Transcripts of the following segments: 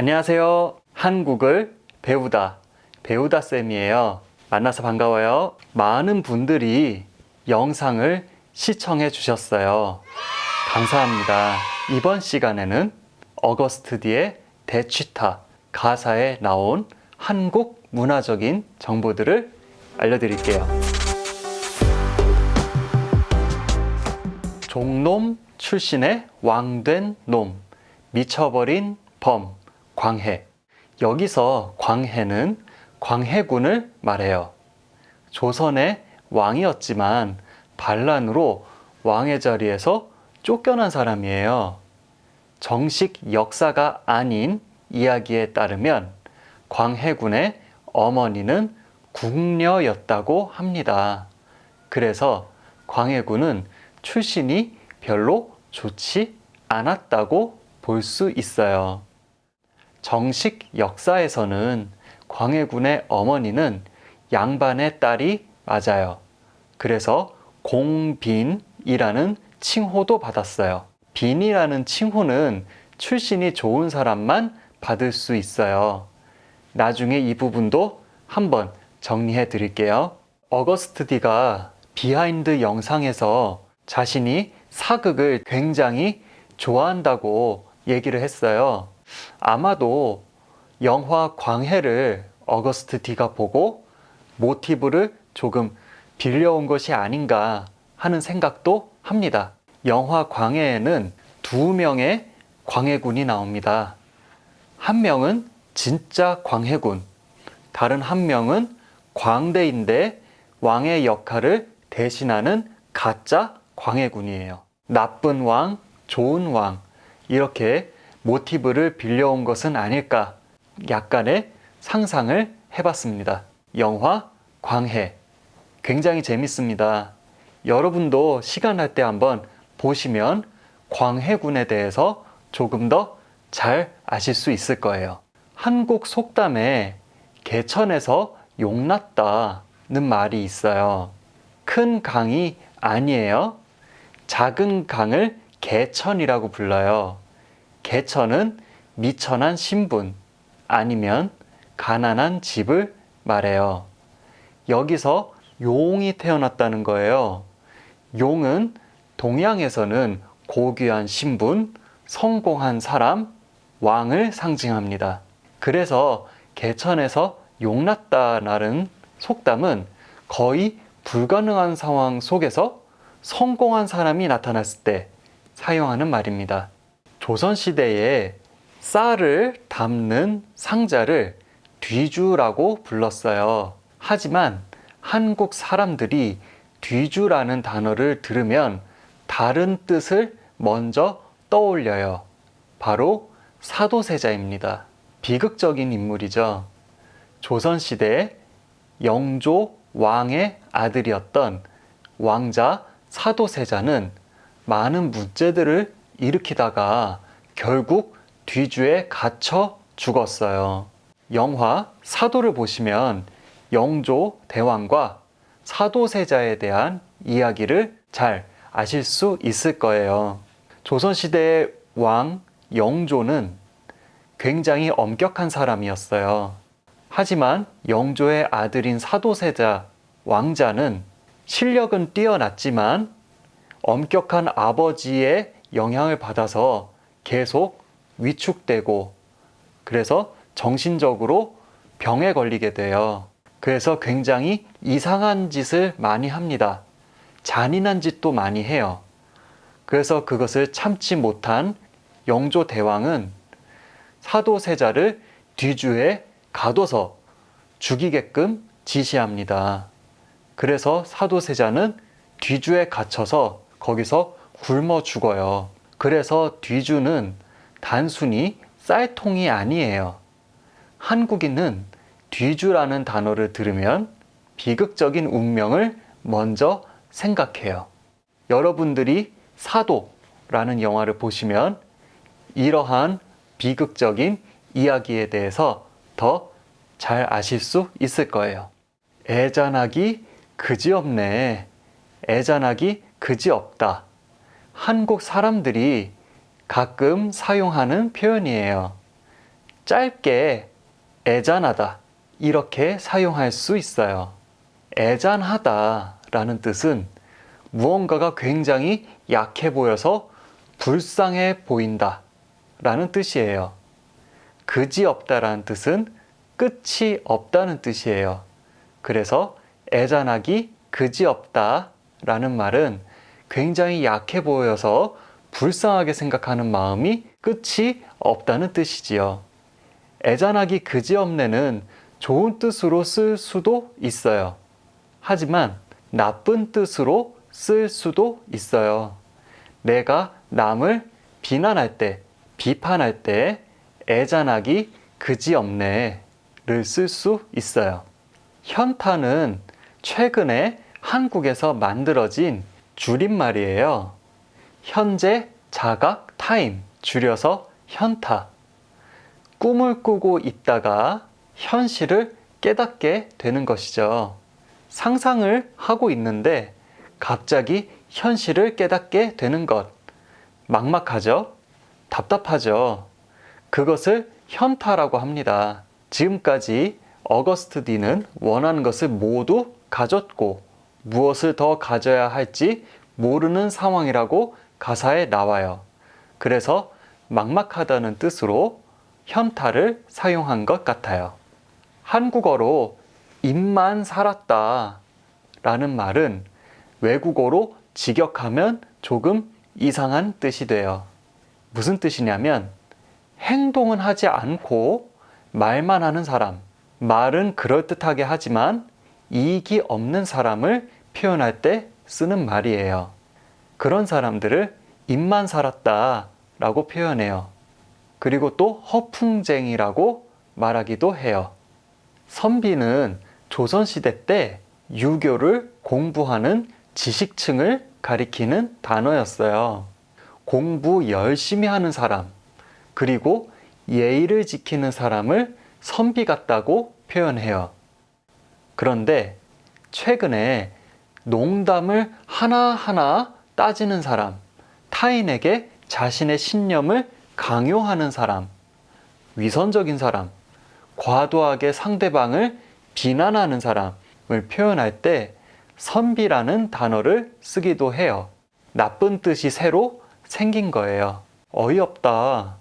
안녕하세요. 한국을 배우다, 배우다 쌤이에요. 만나서 반가워요. 많은 분들이 영상을 시청해 주셨어요. 감사합니다. 이번 시간에는 어거스트 디의 대취타 가사에 나온 한국 문화적인 정보들을 알려드릴게요. 종놈 출신의 왕된 놈, 미쳐버린 범, 광해. 여기서 광해는 광해군을 말해요. 조선의 왕이었지만 반란으로 왕의 자리에서 쫓겨난 사람이에요. 정식 역사가 아닌 이야기에 따르면 광해군의 어머니는 궁녀였다고 합니다. 그래서 광해군은 출신이 별로 좋지 않았다고 볼 수 있어요. 정식 역사에서는 광해군의 어머니는 양반의 딸이 맞아요. 그래서 공빈이라는 칭호도 받았어요. 빈이라는 칭호는 출신이 좋은 사람만 받을 수 있어요. 나중에 이 부분도 한번 정리해 드릴게요. 어거스트 디가 비하인드 영상에서 자신이 사극을 굉장히 좋아한다고 얘기를 했어요. 아마도 영화 광해를 어거스트 디가 보고 모티브를 조금 빌려온 것이 아닌가 하는 생각도 합니다. 영화 광해에는 두 명의 광해군이 나옵니다. 한 명은 진짜 광해군, 다른 한 명은 광대인데 왕의 역할을 대신하는 가짜 광해군이에요. 나쁜 왕, 좋은 왕, 이렇게 모티브를 빌려온 것은 아닐까 약간의 상상을 해봤습니다. 영화 광해. 굉장히 재밌습니다. 여러분도 시간 날 때 한번 보시면 광해군에 대해서 조금 더 잘 아실 수 있을 거예요. 한국 속담에 개천에서 용났다는 말이 있어요. 큰 강이 아니에요. 작은 강을 개천이라고 불러요. 개천은 미천한 신분 아니면 가난한 집을 말해요. 여기서 용이 태어났다는 거예요. 용은 동양에서는 고귀한 신분, 성공한 사람, 왕을 상징합니다. 그래서 개천에서 용났다라는 속담은 거의 불가능한 상황 속에서 성공한 사람이 나타났을 때 사용하는 말입니다. 조선시대에 쌀을 담는 상자를 뒤주라고 불렀어요. 하지만 한국 사람들이 뒤주라는 단어를 들으면 다른 뜻을 먼저 떠올려요. 바로 사도세자입니다. 비극적인 인물이죠. 조선시대에 영조 왕의 아들이었던 왕자 사도세자는 많은 문제들을 일으키다가 결국 뒤주에 갇혀 죽었어요. 영화 사도를 보시면 영조 대왕과 사도세자에 대한 이야기를 잘 아실 수 있을 거예요. 조선시대의 왕 영조는 굉장히 엄격한 사람이었어요. 하지만 영조의 아들인 사도세자 왕자는 실력은 뛰어났지만 엄격한 아버지의 영향을 받아서 계속 위축되고 그래서 정신적으로 병에 걸리게 돼요. 그래서 굉장히 이상한 짓을 많이 합니다. 잔인한 짓도 많이 해요. 그래서 그것을 참지 못한 영조 대왕은 사도세자를 뒤주에 가둬서 죽이게끔 지시합니다. 그래서 사도세자는 뒤주에 갇혀서 거기서 굶어 죽어요. 그래서 뒤주는 단순히 쌀통이 아니에요. 한국인은 뒤주라는 단어를 들으면 비극적인 운명을 먼저 생각해요. 여러분들이 사도라는 영화를 보시면 이러한 비극적인 이야기에 대해서 더 잘 아실 수 있을 거예요. 애잔하기 그지없네. 애잔하기 그지없다. 한국 사람들이 가끔 사용하는 표현이에요. 짧게 애잔하다 이렇게 사용할 수 있어요. 애잔하다 라는 뜻은 무언가가 굉장히 약해 보여서 불쌍해 보인다 라는 뜻이에요. 그지 없다라는 뜻은 끝이 없다는 뜻이에요. 그래서 애잔하기 그지 없다 라는 말은 굉장히 약해 보여서 불쌍하게 생각하는 마음이 끝이 없다는 뜻이지요. 애잔하기 그지없네는 좋은 뜻으로 쓸 수도 있어요. 하지만 나쁜 뜻으로 쓸 수도 있어요. 내가 남을 비난할 때, 비판할 때 애잔하기 그지없네를 쓸 수 있어요. 현타는 최근에 한국에서 만들어진 줄임말이에요. 현재 자각 타임 줄여서 현타. 꿈을 꾸고 있다가 현실을 깨닫게 되는 것이죠. 상상을 하고 있는데 갑자기 현실을 깨닫게 되는 것. 막막하죠? 답답하죠? 그것을 현타라고 합니다. 지금까지 어거스트 디는 원하는 것을 모두 가졌고 무엇을 더 가져야 할지 모르는 상황이라고 가사에 나와요. 그래서 막막하다는 뜻으로 현타를 사용한 것 같아요. 한국어로 입만 살았다 라는 말은 외국어로 직역하면 조금 이상한 뜻이 돼요. 무슨 뜻이냐면 행동은 하지 않고 말만 하는 사람, 말은 그럴듯하게 하지만 이익이 없는 사람을 표현할 때 쓰는 말이에요. 그런 사람들을 입만 살았다 라고 표현해요. 그리고 또 허풍쟁이라고 말하기도 해요. 선비는 조선시대 때 유교를 공부하는 지식층을 가리키는 단어였어요. 공부 열심히 하는 사람, 그리고 예의를 지키는 사람을 선비 같다고 표현해요. 그런데 최근에 농담을 하나하나 따지는 사람, 타인에게 자신의 신념을 강요하는 사람, 위선적인 사람, 과도하게 상대방을 비난하는 사람을 표현할 때 선비라는 단어를 쓰기도 해요. 나쁜 뜻이 새로 생긴 거예요. 어이없다.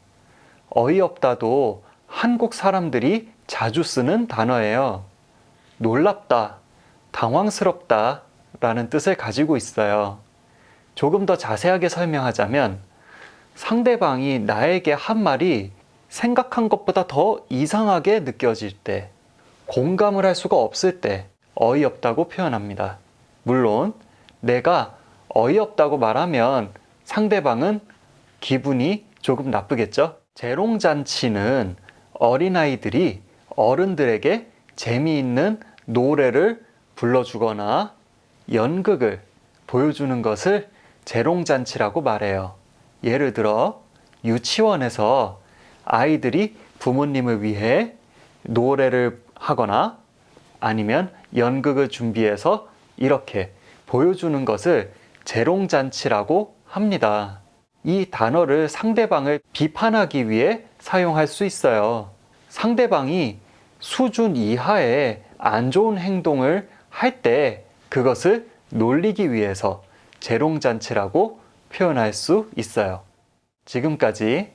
어이없다도 한국 사람들이 자주 쓰는 단어예요. 놀랍다, 당황스럽다 라는 뜻을 가지고 있어요. 조금 더 자세하게 설명하자면 상대방이 나에게 한 말이 생각한 것보다 더 이상하게 느껴질 때, 공감을 할 수가 없을 때 어이없다고 표현합니다. 물론 내가 어이없다고 말하면 상대방은 기분이 조금 나쁘겠죠? 재롱잔치는 어린아이들이 어른들에게 재미있는 노래를 불러주거나 연극을 보여주는 것을 재롱잔치라고 말해요. 예를 들어 유치원에서 아이들이 부모님을 위해 노래를 하거나 아니면 연극을 준비해서 이렇게 보여주는 것을 재롱잔치라고 합니다. 이 단어를 상대방을 비판하기 위해 사용할 수 있어요. 상대방이 수준 이하의 안 좋은 행동을 할 때 그것을 놀리기 위해서 재롱잔치라고 표현할 수 있어요. 지금까지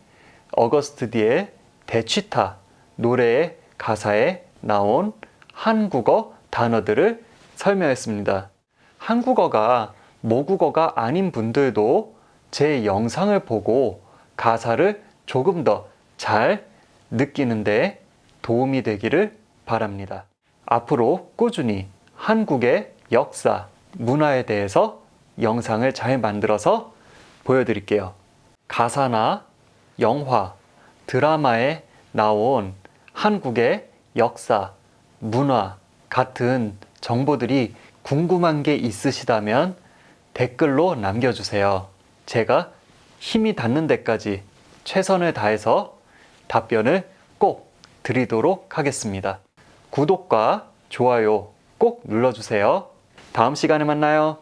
어거스트 디의 대취타 노래의 가사에 나온 한국어 단어들을 설명했습니다. 한국어가 모국어가 아닌 분들도 제 영상을 보고 가사를 조금 더 잘 느끼는데 도움이 되기를 바랍니다. 앞으로 꾸준히 한국의 역사, 문화에 대해서 영상을 잘 만들어서 보여드릴게요. 가사나 영화, 드라마에 나온 한국의 역사, 문화 같은 정보들이 궁금한 게 있으시다면 댓글로 남겨주세요. 제가 힘이 닿는 데까지 최선을 다해서 답변을 꼭 드리도록 하겠습니다. 구독과 좋아요 꼭 눌러주세요. 다음 시간에 만나요.